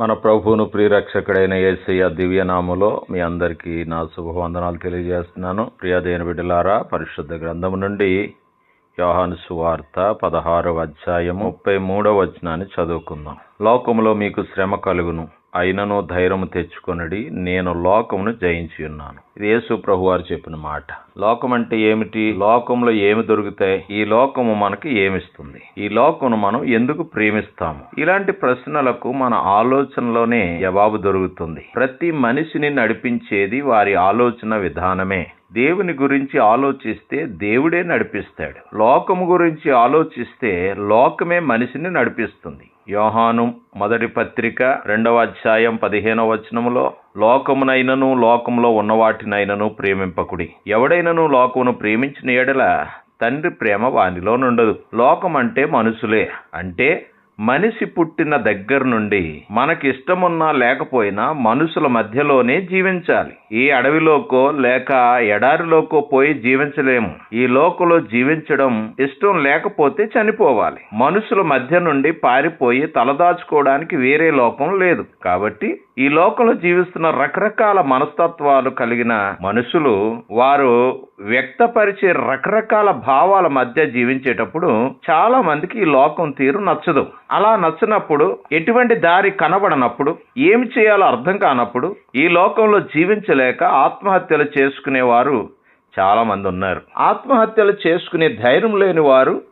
మన ప్రభువును ప్రియరక్షకుడైన ఏసయ్య దివ్యనామములో మీ అందరికీ నా శుభవందనాలు తెలియజేస్తున్నాను. ప్రియదైన బిడ్డలారా పరిశుద్ధ గ్రంథము నుండి యోహాను సువార్త పదహారవ అధ్యాయం ముప్పై మూడవ వచనాన్ని చదువుకుందాం. లోకములో మీకు శ్రమ కలుగును. అయినను ధైర్యము తెచ్చుకొనడి నేను లోకమును జయించి ఉన్నాను. ఇది యేసు ప్రభు వారు చెప్పిన మాట. లోకం అంటే ఏమిటి? లోకంలో ఏమి దొరుకుతాయి? ఈ లోకము మనకి ఏమిస్తుంది? ఈ లోకమును మనం ఎందుకు ప్రేమిస్తాము? ఇలాంటి ప్రశ్నలకు మన ఆలోచనలోనే జవాబు దొరుకుతుంది. ప్రతి మనిషిని నడిపించేది వారి ఆలోచన విధానమే. దేవుని గురించి ఆలోచిస్తే దేవుడే నడిపిస్తాడు. లోకము గురించి ఆలోచిస్తే లోకమే మనిషిని నడిపిస్తుంది. యోహాను మొదటి పత్రిక రెండవ అధ్యాయం పదిహేనవ వచనములో లోకమునైనను లోకంలో ఉన్న వాటినైనను ప్రేమింపకుడి. ఎవడైనను లోకమును ప్రేమించిన ఎడల తండ్రి ప్రేమ వానిలో నుండదు. లోకం అంటే మనుషులే. అంటే మనిషి పుట్టిన దగ్గర నుండి మనకి ఇష్టమున్నా లేకపోయినా మనుషుల మధ్యలోనే జీవించాలి. ఈ అడవిలోకో లేక ఎడారిలోకో పోయి జీవించలేము. ఈ లోకలో జీవించడం ఇష్టం లేకపోతే చనిపోవాలి. మనుషుల మధ్య నుండి పారిపోయి తలదాచుకోవడానికి వేరే లోకం లేదు. కాబట్టి ఈ లోకంలో జీవిస్తున్న రకరకాల మనస్తత్వాలు కలిగిన మనుషులు వారు వ్యక్తపరిచే రకరకాల భావాల మధ్య జీవించేటప్పుడు చాలా మందికి ఈ లోకం తీరు నచ్చదు. అలా నచ్చినప్పుడు ఎటువంటి దారి కనబడనప్పుడు ఏమి చేయాలో అర్థం కానప్పుడు ఈ లోకంలో జీవించలేక ఆత్మహత్యలు చేసుకునేవారు చాలా మంది ఉన్నారు. ఆత్మహత్యలు చేసుకునే ధైర్యం లేని వారు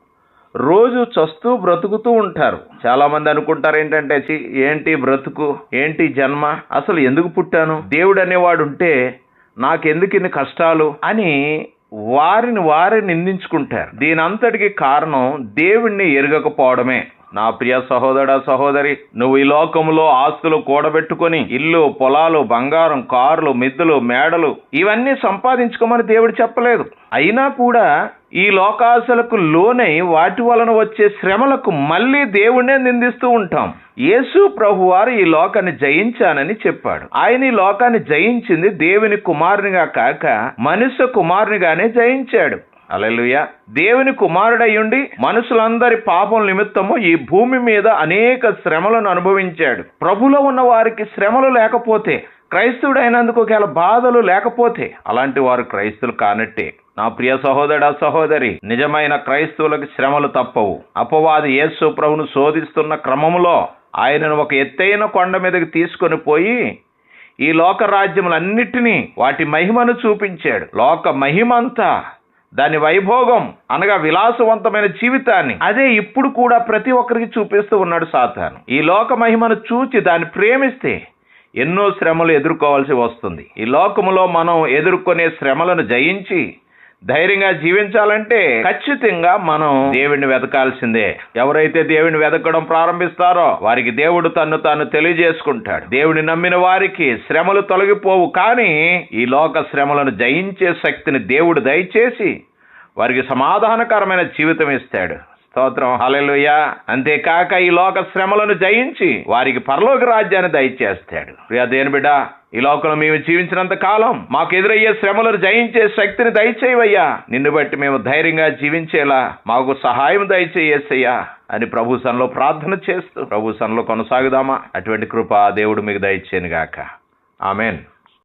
రోజు చస్తూ బ్రతుకుతూ ఉంటారు. చాలా మంది అనుకుంటారు ఏంటంటే ఏంటి బ్రతుకు ఏంటి జన్మ అసలు ఎందుకు పుట్టాను దేవుడు అనేవాడు ఉంటే నాకెందుకు ఇన్ని కష్టాలు అని వారిని వారే నిందించుకుంటారు. దీని అంతటికి కారణం దేవుణ్ణి ఎరగకపోవడమే. నా ప్రియ సహోదర సహోదరి నువ్వు ఈ లోకంలో ఆస్తులు కూడబెట్టుకొని ఇల్లు పొలాలు బంగారం కార్లు మిద్దులు మేడలు ఇవన్నీ సంపాదించుకోమని దేవుడు చెప్పలేదు. అయినా కూడా ఈ లోకాశలకు లోనై వాటి వలన వచ్చే శ్రమలకు మళ్ళీ దేవుణ్ణే నిందిస్తూ ఉంటాం. యేసు ప్రభు వారు ఈ లోకాన్ని జయించానని చెప్పాడు. ఆయన ఈ లోకాన్ని జయించింది దేవుని కుమారునిగా కాక మనుష్య కుమారునిగానే జయించాడు. అలెలుయ దేవుని కుమారుడయ్యుండి మనుషులందరి పాపం నిమిత్తము ఈ భూమి మీద అనేక శ్రమలను అనుభవించాడు. ప్రభులో ఉన్న వారికి శ్రమలు లేకపోతే క్రైస్తవుడైనందుకు గల బాధలు లేకపోతే అలాంటి వారు క్రైస్తువులు కానట్టే. నా ప్రియ సహోదర సహోదరి నిజమైన క్రైస్తవులకు శ్రమలు తప్పవు. అపవాది యేసు ప్రభును శోధిస్తున్న క్రమములో ఆయనను ఒక ఎత్తైన కొండ మీదకి తీసుకొని పోయి ఈ లోక రాజ్యములన్నిటినీ వాటి మహిమను చూపించాడు. లోక మహిమంతా దాని వైభోగం అనగా విలాసవంతమైన జీవితాన్ని అదే ఇప్పుడు కూడా ప్రతి ఒక్కరికి చూపిస్తూ ఉన్నాడు సాతాను. ఈ లోక మహిమను చూచి దాన్ని ప్రేమిస్తే ఎన్నో శ్రమలు ఎదుర్కోవాల్సి వస్తుంది. ఈ లోకములో మనం ఎదుర్కొనే శ్రమలను జయించి ధైర్యంగా జీవించాలంటే ఖచ్చితంగా మనం దేవుడిని వెతకాల్సిందే. ఎవరైతే దేవుడిని వెతకడం ప్రారంభిస్తారో వారికి దేవుడు తన్ను తాను తెలియజేసుకుంటాడు. దేవుడిని నమ్మిన వారికి శ్రమలు తొలగిపోవు. కానీ ఈ లోక శ్రమలను జయించే శక్తిని దేవుడు దయచేసి వారికి సమాధానకరమైన జీవితం ఇస్తాడు. స్తోత్రం హల్లెలూయా. అంతేకాక ఈ లోక శ్రమలను జయించి వారికి పరలోక రాజ్యాన్ని దయచేస్తాడు. అదేను బిడ్డ ఈ లోకంలో మేము జీవించినంత కాలం మాకు ఎదురయ్యే శ్రమలను జయించే శక్తిని దయచేయవయ్యా. నిన్ను బట్టి మేము ధైర్యంగా జీవించేలా మాకు సహాయం దయచేయేసయ్యా అని ప్రభు సన్లో ప్రార్థన చేస్తూ ప్రభు సన్లో కొనసాగుదామా. అటువంటి కృప దేవుడు మీకు దయచేయను గాక ఆమెన్.